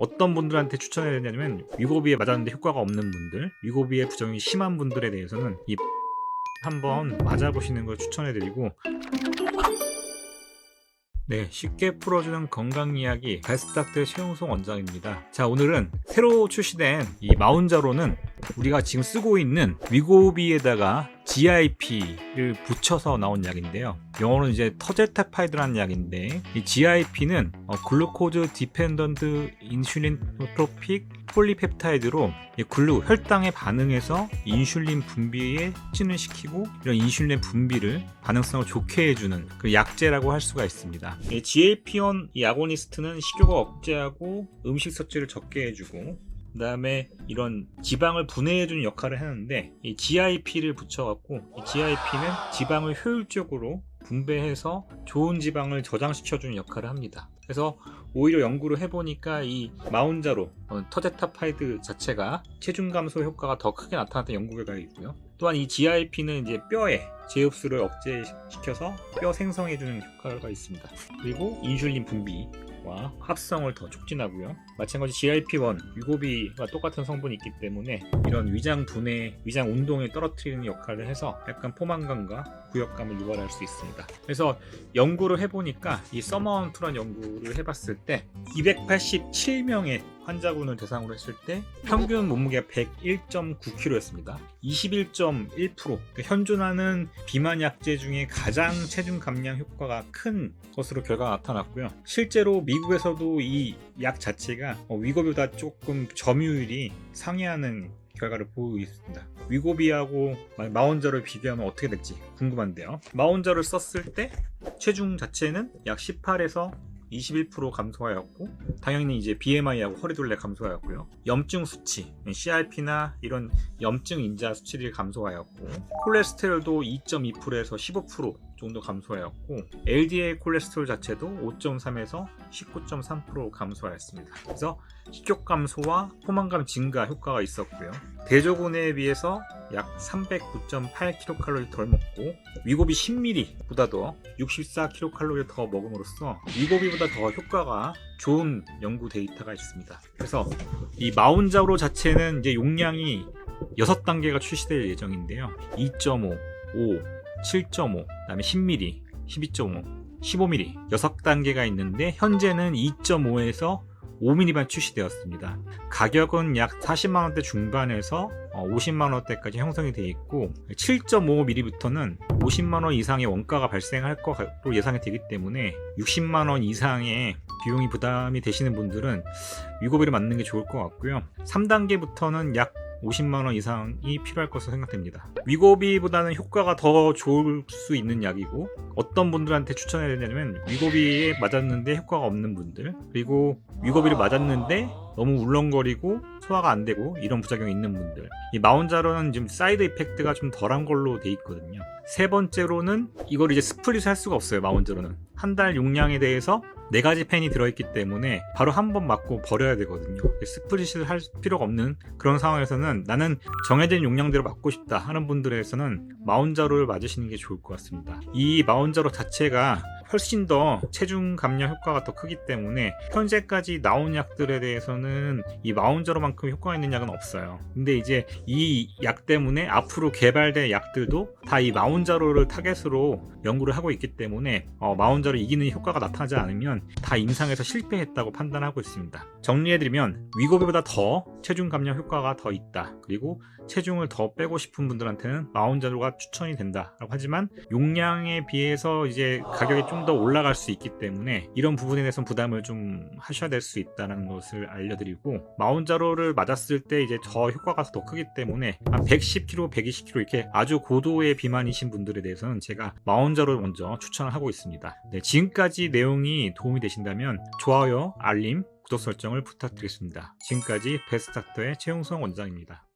어떤 분들한테 추천해야 되냐면 위고비에 맞았는데 효과가 없는 분들, 위고비에 부정이 심한 분들에 대해서는 이 한번 맞아보시는 걸 추천해드리고 네, 쉽게 풀어주는 건강 이야기 베스트닥터 최용송 원장입니다. 자, 오늘은 새로 출시된 이 마운자로는 우리가 지금 쓰고 있는 위고비에다가 GIP를 붙여서 나온 약인데요. 영어로는 이제 터제타파이드라는 약인데 이 GIP는 어, 글루코즈 디펜던트 인슐린 트로픽 폴리펩타이드로 이 글루 혈당에 반응해서 인슐린 분비에 촉진을 시키고 이런 인슐린 분비를 반응성을 좋게 해주는 그 약제라고 할 수가 있습니다. 이 GLP-1 이 아고니스트는 식욕을 억제하고 음식 섭취를 적게 해주고 그 다음에 이런 지방을 분해해주는 역할을 하는데 이 GIP를 붙여갖고 이 GIP는 지방을 효율적으로 분배해서 좋은 지방을 저장시켜주는 역할을 합니다. 그래서 오히려 연구를 해보니까 이 마운자로 어, 터제타파이드 자체가 체중 감소 효과가 더 크게 나타났던 연구 결과가 있고요. 또한 이 GIP는 이제 뼈에 제흡수를 억제시켜서 뼈 생성해주는 효과가 있습니다. 그리고 인슐린 분비 와 합성을 더 촉진하고요. 마찬가지 GIP1 위고비와 똑같은 성분이 있기 때문에 이런 위장 분해, 위장 운동에 떨어뜨리는 역할을 해서 약간 포만감과 구역감을 유발할 수 있습니다. 그래서 연구를 해보니까 이 서머헌트란 연구를 해봤을 때 287명의 환자군을 대상으로 했을 때 평균 몸무게가 101.9kg였습니다. 21.1% 그러니까 현존하는 비만 약제 중에 가장 체중 감량 효과가 큰 것으로 결과가 나타났고요. 실제로 미국에서도 이 약 자체가 어, 위고비보다 조금 점유율이 상회하는 결과를 보이고 있습니다. 위고비하고 마운저를 비교하면 어떻게 될지 궁금한데요. 마운저를 썼을 때 체중 자체는 약 18에서 21% 감소하였고 당연히 이제 BMI하고 허리둘레 감소하였고요. 염증 수치, CRP나 이런 염증 인자 수치들이 감소하였고 콜레스테롤도 2.2%에서 15% 정도 감소하였고 LDL 콜레스테롤 자체도 5.3에서 19.3% 감소하였습니다. 그래서 식욕 감소와 포만감 증가 효과가 있었고요. 대조군에 비해서 약 309.8kcal 덜 먹고 위고비 10ml보다도 64kcal 더 먹음으로써 위고비보다 더 효과가 좋은 연구 데이터가 있습니다. 그래서 이 마운자로 자체는 이제 용량이 6단계가 출시될 예정인데요. 2.5, 5, 7.5, 그다음에 10mm, 12.5, 15mm 6단계가 있는데 현재는 2.5에서 5mm만 출시되었습니다. 가격은 약 40만 원대 중반에서 50만 원대까지 형성이 되어 있고 7.5mm부터는 50만 원 이상의 원가가 발생할 것으로 예상이 되기 때문에 60만 원 이상의 비용이 부담이 되시는 분들은 위고비를 맞는 게 좋을 것 같고요. 3단계부터는 약 50만 원 이상이 필요할 것으로 생각됩니다. 위고비보다는 효과가 더 좋을 수 있는 약이고 어떤 분들한테 추천해야 되냐면 위고비에 맞았는데 효과가 없는 분들 그리고 위고비를 맞았는데 너무 울렁거리고 소화가 안 되고 이런 부작용이 있는 분들 이 마운자로는 지금 사이드 이펙트가 좀 덜한 걸로 돼 있거든요. 세 번째로는 이걸 이제 스플릿을 할 수가 없어요. 마운자로는 한 달 용량에 대해서 네 가지 펜이 들어있기 때문에 바로 한 번 맞고 버려야 되거든요. 스프릿을 할 필요가 없는 그런 상황에서는 나는 정해진 용량대로 맞고 싶다 하는 분들에서는 마운자로를 맞으시는 게 좋을 것 같습니다. 이 마운자로 자체가 훨씬 더 체중 감량 효과가 더 크기 때문에 현재까지 나온 약들에 대해서는 이 마운자로만큼 효과가 있는 약은 없어요. 근데 이제 이 약 때문에 앞으로 개발될 약들도 다 이 마운자로를 타겟으로 연구를 하고 있기 때문에 어, 마운자로 이기는 효과가 나타나지 않으면 다 임상에서 실패했다고 판단하고 있습니다. 정리해드리면 위고비보다 더 체중 감량 효과가 더 있다. 그리고 체중을 더 빼고 싶은 분들한테는 마운자로가 추천이 된다 라고 하지만 용량에 비해서 이제 가격이 좀더 올라갈 수 있기 때문에 이런 부분에 대해서 부담을 좀 하셔야 될 수 있다는 것을 알려드리고 마운자로를 맞았을 때 이제 더 효과가 더 크기 때문에 한 110kg, 120kg 이렇게 아주 고도의 비만이신 분들에 대해서는 제가 마운자로 먼저 추천을 하고 있습니다. 네, 지금까지 내용이 도움이 되신다면 좋아요, 알림, 구독 설정을 부탁드리겠습니다. 지금까지 베스트닥터의 최용성 원장입니다.